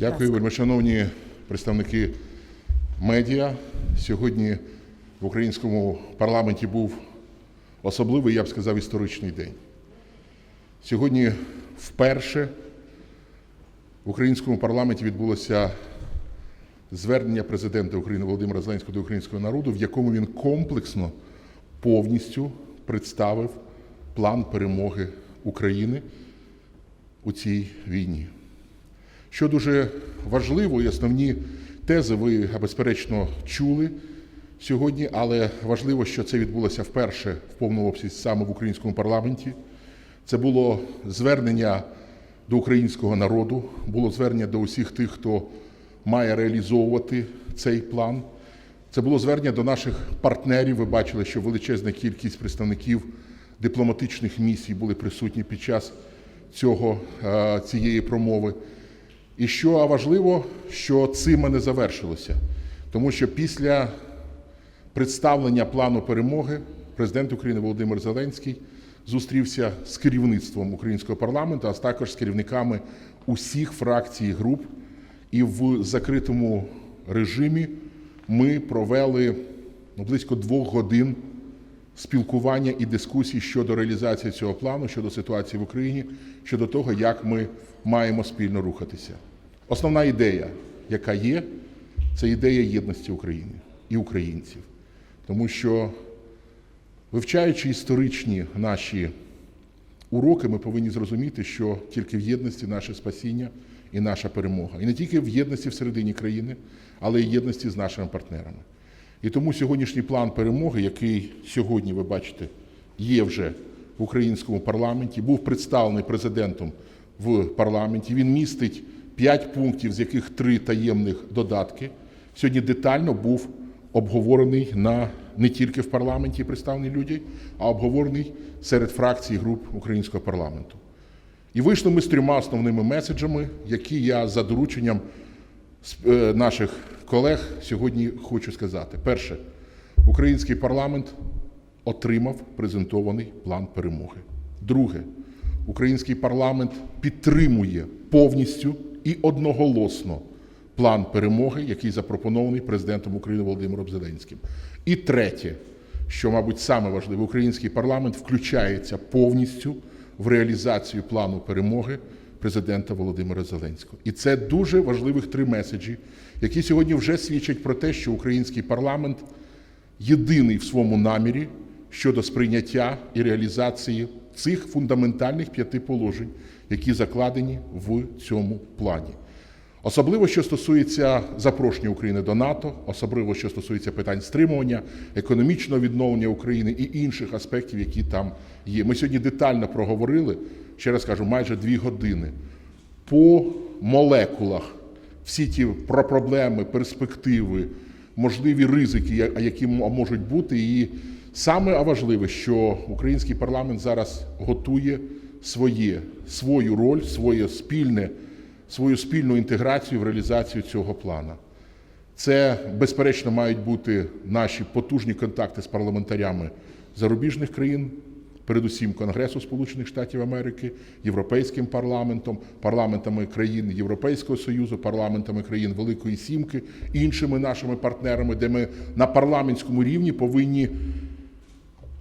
Дякую, вельмишановні представники медіа. Сьогодні в українському парламенті був особливий, я б сказав, історичний день. Сьогодні вперше в українському парламенті відбулося звернення президента України Володимира Зеленського до українського народу, в якому він комплексно повністю представив план перемоги України у цій війні. Що дуже важливо, і основні тези ви, безперечно, чули сьогодні, але важливо, що це відбулося вперше в повному обсязі саме в українському парламенті. Це було звернення до українського народу, було звернення до усіх тих, хто має реалізовувати цей план. Це було звернення до наших партнерів. Ви бачили, що величезна кількість представників дипломатичних місій були присутні під час цього, е, цієї промови. І що важливо, що цим не завершилося, тому що після представлення плану перемоги президент України Володимир Зеленський зустрівся з керівництвом українського парламенту, а також з керівниками усіх фракцій і груп. І в закритому режимі ми провели ну, близько двох годин спілкування і дискусій щодо реалізації цього плану, щодо ситуації в Україні, щодо того, як ми маємо спільно рухатися. Основна ідея, яка є, це ідея єдності України і українців. Тому що, вивчаючи історичні наші уроки, ми повинні зрозуміти, що тільки в єдності наше спасіння і наша перемога. І не тільки в єдності всередині країни, але й єдності з нашими партнерами. І тому сьогоднішній план перемоги, який сьогодні, ви бачите, є вже в українському парламенті, був представлений президентом в парламенті. Він містить п'ять пунктів, з яких три таємних додатки. Сьогодні детально був обговорений на не тільки в парламенті представлений людей, а обговорений серед фракцій і груп українського парламенту. І вийшли ми з трьома основними меседжами, які я за дорученням е, наших колег сьогодні хочу сказати. Перше, український парламент отримав презентований план перемоги. Друге, український парламент підтримує повністю і одноголосно план перемоги, який запропонований президентом України Володимиром Зеленським. І третє, що, мабуть, саме важливе, український парламент включається повністю в реалізацію плану перемоги президента Володимира Зеленського. І це дуже важливих три меседжі, які сьогодні вже свідчать про те, що український парламент єдиний в своєму намірі щодо сприйняття і реалізації цих фундаментальних п'яти положень, які закладені в цьому плані. Особливо, що стосується запрошення України до НАТО, особливо, що стосується питань стримування, економічного відновлення України і інших аспектів, які там є. Ми сьогодні детально проговорили, ще раз кажу, майже дві години по молекулах всі ті про проблеми, перспективи, можливі ризики, які можуть бути. І саме важливе, що український парламент зараз готує своє, свою роль, своє спільне свою спільну інтеграцію в реалізацію цього плану. Це, безперечно, мають бути наші потужні контакти з парламентарями зарубіжних країн, передусім Конгресу Сполучених Штатів Америки, Європейським парламентом, парламентами країн Європейського Союзу, парламентами країн Великої Сімки, іншими нашими партнерами, де ми на парламентському рівні повинні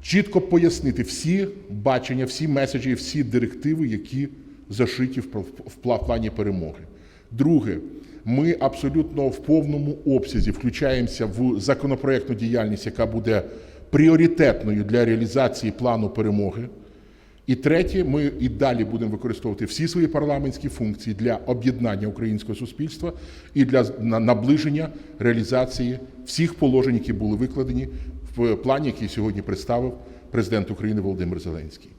чітко пояснити всі бачення, всі меседжі, всі директиви, які зашиті в плані перемоги. Друге, ми абсолютно в повному обсязі включаємося в законопроектну діяльність, яка буде пріоритетною для реалізації плану перемоги. І третє, ми і далі будемо використовувати всі свої парламентські функції для об'єднання українського суспільства і для наближення реалізації всіх положень, які були викладені в плані, який сьогодні представив президент України Володимир Зеленський.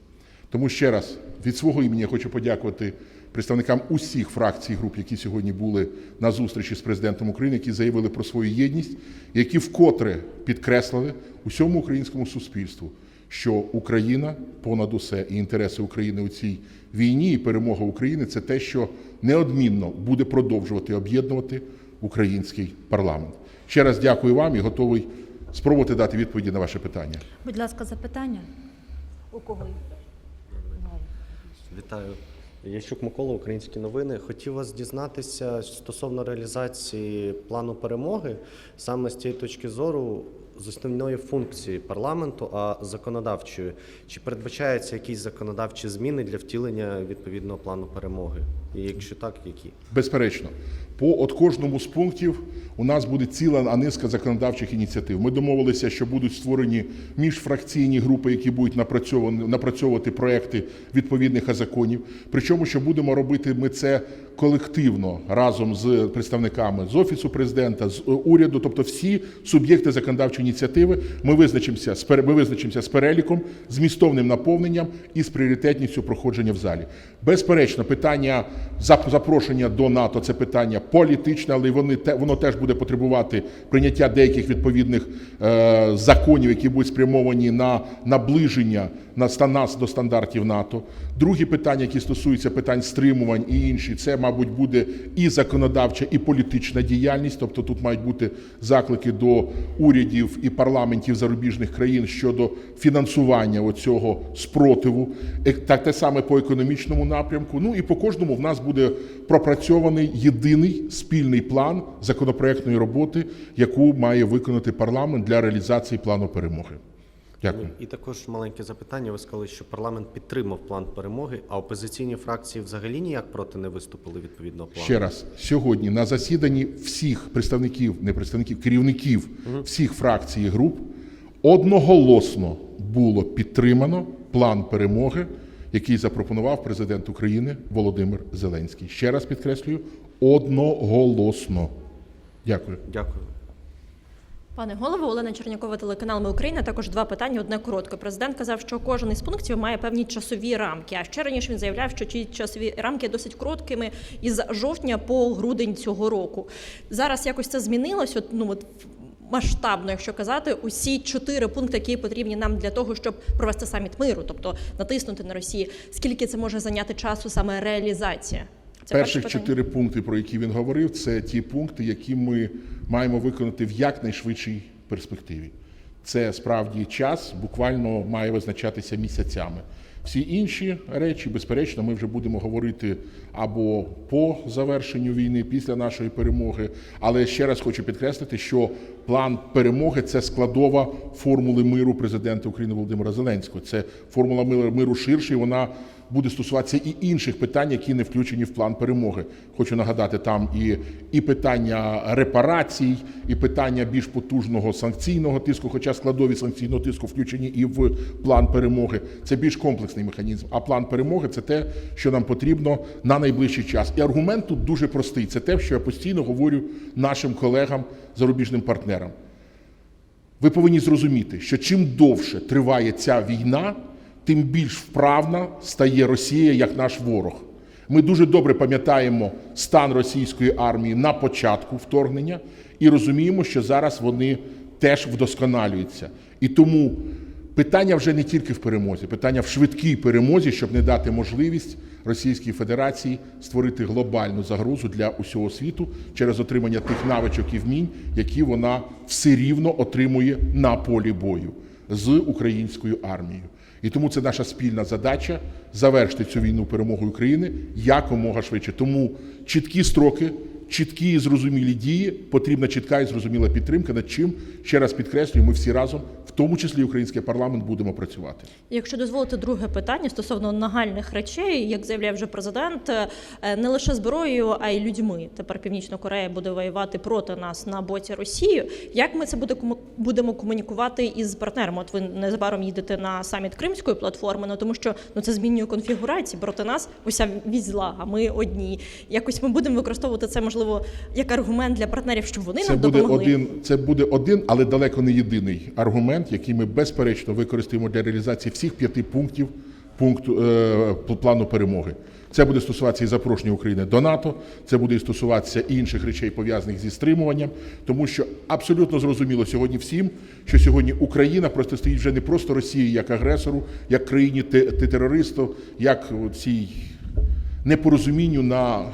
Тому ще раз від свого імені я хочу подякувати представникам усіх фракцій груп, які сьогодні були на зустрічі з президентом України, які заявили про свою єдність, які вкотре підкреслили усьому українському суспільству, що Україна понад усе і інтереси України у цій війні, і перемога України це те, що неодмінно буде продовжувати об'єднувати український парламент. Ще раз дякую вам і готовий спробувати дати відповіді на ваше питання. Будь ласка, запитання? У кого? Вітаю Ящук Микола, Українські новини. Хотів вас дізнатися стосовно реалізації плану перемоги, саме з цієї точки зору, з основної функції парламенту, а законодавчої. Чи передбачаються якісь законодавчі зміни для втілення відповідного плану перемоги? І якщо так, які? Безперечно, по от кожному з пунктів у нас буде ціла низка законодавчих ініціатив. Ми домовилися, що будуть створені міжфракційні групи, які будуть напрацьовувати проекти відповідних законів. Причому, що будемо робити ми це колективно разом з представниками з офісу президента, з е, уряду, тобто всі суб'єкти законодавчої ініціативи. Ми визначимося з ми визначимося з переліком, змістовним наповненням і з пріоритетністю проходження в залі. Безперечно, питання запрошення до НАТО це питання політичне, але вони воно теж буде потребувати прийняття деяких відповідних е, законів, які будуть спрямовані на наближення на нас до стандартів НАТО. Другі питання, які стосуються питань стримувань і інші, це, мабуть, буде і законодавча, і політична діяльність. Тобто тут мають бути заклики до урядів і парламентів зарубіжних країн щодо фінансування оцього спротиву. Е, Так те саме по економічному напрямку. Ну і по кожному в нас буде пропрацьований єдиний спільний план законопроектної роботи, яку має виконати парламент для реалізації плану перемоги. Дякую. І також маленьке запитання. Ви сказали, що парламент підтримав план перемоги, а опозиційні фракції взагалі ніяк проти не виступили відповідного плану. Ще раз, сьогодні на засіданні всіх представників, не представників, керівників всіх фракцій і груп одноголосно було підтримано план перемоги, який запропонував президент України Володимир Зеленський. Ще раз підкреслюю, одноголосно. Дякую. Дякую. Пане голово, Олена Чернякова, телеканал Ми Україна. Також два питання. Одне коротке. Президент казав, що кожен із пунктів має певні часові рамки. А ще раніше він заявляв, що ці часові рамки досить короткими із жовтня по грудень цього року. Зараз якось це змінилось. От, ну от масштабно, якщо казати, усі чотири пункти, які потрібні нам для того, щоб провести саміт миру, тобто натиснути на Росію. Скільки це може зайняти часу саме реалізація? Це Перших чотири пункти, про які він говорив, це ті пункти, які ми маємо виконати в якнайшвидшій перспективі. Це справді час, буквально має визначатися місяцями. Всі інші речі, безперечно, ми вже будемо говорити або по завершенню війни, після нашої перемоги. Але ще раз хочу підкреслити, що план перемоги це складова формули миру президента України Володимира Зеленського. Це формула миру- ширше, і вона буде стосуватися і інших питань, які не включені в план перемоги. Хочу нагадати, там і, і питання репарацій, і питання більш потужного санкційного тиску, хоча складові санкційного тиску включені і в план перемоги. Це більш комплексний механізм. А план перемоги це те, що нам потрібно на найближчий час. І аргумент тут дуже простий. Це те, що я постійно говорю нашим колегам, зарубіжним партнерам. Ви повинні зрозуміти, що чим довше триває ця війна, тим більш вправна стає Росія як наш ворог. Ми дуже добре пам'ятаємо стан російської армії на початку вторгнення і розуміємо, що зараз вони теж вдосконалюються. І тому питання вже не тільки в перемозі, питання в швидкій перемозі, щоб не дати можливість Російській Федерації створити глобальну загрозу для усього світу через отримання тих навичок і вмінь, які вона все рівно отримує на полі бою з українською армією. І тому це наша спільна задача завершити цю війну перемогою України якомога швидше. Тому чіткі строки, чіткі і зрозумілі дії, потрібна чітка і зрозуміла підтримка, над чим ще раз підкреслюю, ми всі разом, в тому числі український парламент, будемо працювати. Якщо дозволите друге питання стосовно нагальних речей, як заявляв вже президент, е, не лише зброєю, а й людьми. Тепер Північна Корея буде воювати проти нас на боці Росії. Як ми це будемо комунікувати із партнерами? От ви незабаром їдете на саміт Кримської платформи, ну тому що ну це змінює конфігурації. Проти нас уся вісь зла, а ми одні. Якось ми будемо використовувати це можливо як аргумент для партнерів, щоб вони Це нам буде допомогли. один, це буде один, але далеко не єдиний аргумент, який ми безперечно використаємо для реалізації всіх п'яти пунктів пункту е, плану перемоги. Це буде стосуватися і запрошення України до НАТО, це буде і стосуватися інших речей, пов'язаних зі стримуванням, тому що абсолютно зрозуміло сьогодні всім, що сьогодні Україна протистоїть вже не просто Росії як агресору, як країні те- те- терористу, як цій непорозумінню на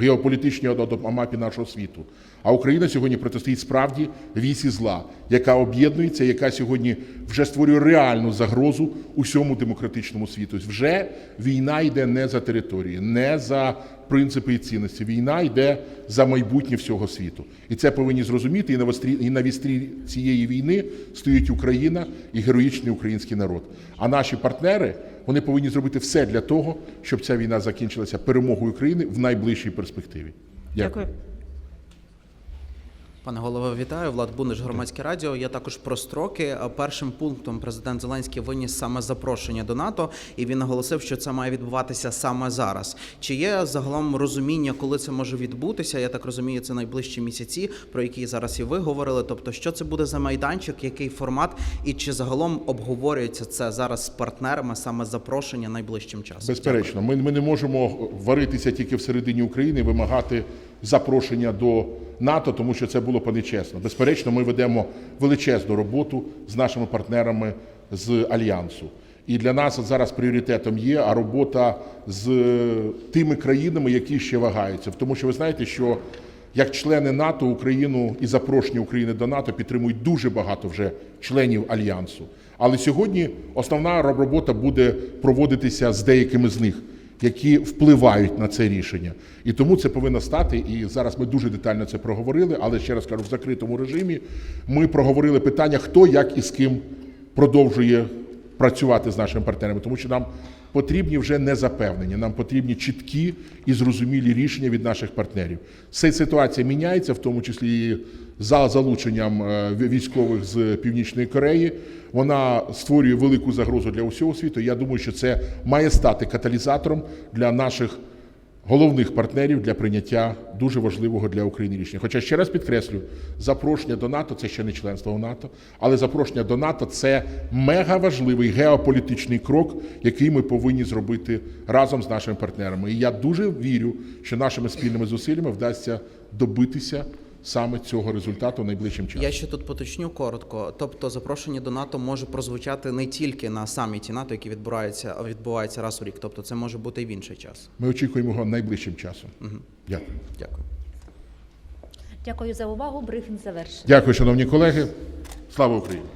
геополітичній одно- мапі нашого світу. А Україна сьогодні протистоїть справді вісі зла, яка об'єднується, яка сьогодні вже створює реальну загрозу усьому демократичному світу. Вже війна йде не за території, не за принципи і цінності. Війна йде за майбутнє всього світу. І це повинні зрозуміти. І на вістрі, і на вістрі цієї війни стоїть Україна і героїчний український народ. А наші партнери вони повинні зробити все для того, щоб ця війна закінчилася перемогою України в найближчій перспективі. Дякую. Пане голово, вітаю. Влад Буниш, громадське радіо. Я також про строки. Першим пунктом президент Зеленський виніс саме запрошення до НАТО, і він наголосив, що це має відбуватися саме зараз. Чи є загалом розуміння, коли це може відбутися? Я так розумію, це найближчі місяці, про які зараз і ви говорили. Тобто, що це буде за майданчик, який формат, і чи загалом обговорюється це зараз з партнерами саме запрошення найближчим часом? Безперечно, ми, ми не можемо варитися тільки всередині України, вимагати запрошення до НАТО, тому що це було б нечесно. Безперечно, ми ведемо величезну роботу з нашими партнерами з альянсу. І для нас зараз пріоритетом є а робота з тими країнами, які ще вагаються. Тому що ви знаєте, що як члени НАТО Україну і запрошення України до НАТО підтримують дуже багато вже членів альянсу. Але сьогодні основна робота буде проводитися з деякими з них які впливають на це рішення. І тому це повинно стати. І зараз ми дуже детально це проговорили. Але ще раз кажу, в закритому режимі ми проговорили питання, хто як і з ким продовжує працювати з нашими партнерами, тому що нам потрібні вже не запевнення, нам потрібні чіткі і зрозумілі рішення від наших партнерів. Ця ситуація міняється, в тому числі і за залученням е, військових з Північної Кореї. Вона створює велику загрозу для усього світу. Я думаю, що це має стати каталізатором для наших головних партнерів для прийняття дуже важливого для України рішення. Хоча ще раз підкреслю, запрошення до НАТО це ще не членство в НАТО, але запрошення до НАТО це мега важливий геополітичний крок, який ми повинні зробити разом з нашими партнерами. І я дуже вірю, що нашими спільними зусиллями вдасться добитися саме цього результату найближчим часом. Я ще тут поточню коротко. Тобто, запрошення до НАТО може прозвучати не тільки на саміті НАТО, який відбувається відбувається раз у рік. Тобто, це може бути і в інший час. Ми очікуємо його найближчим часом. Дякую. Дякую. Дякую за увагу. Брифінг завершений. Дякую, шановні колеги. Слава Україні!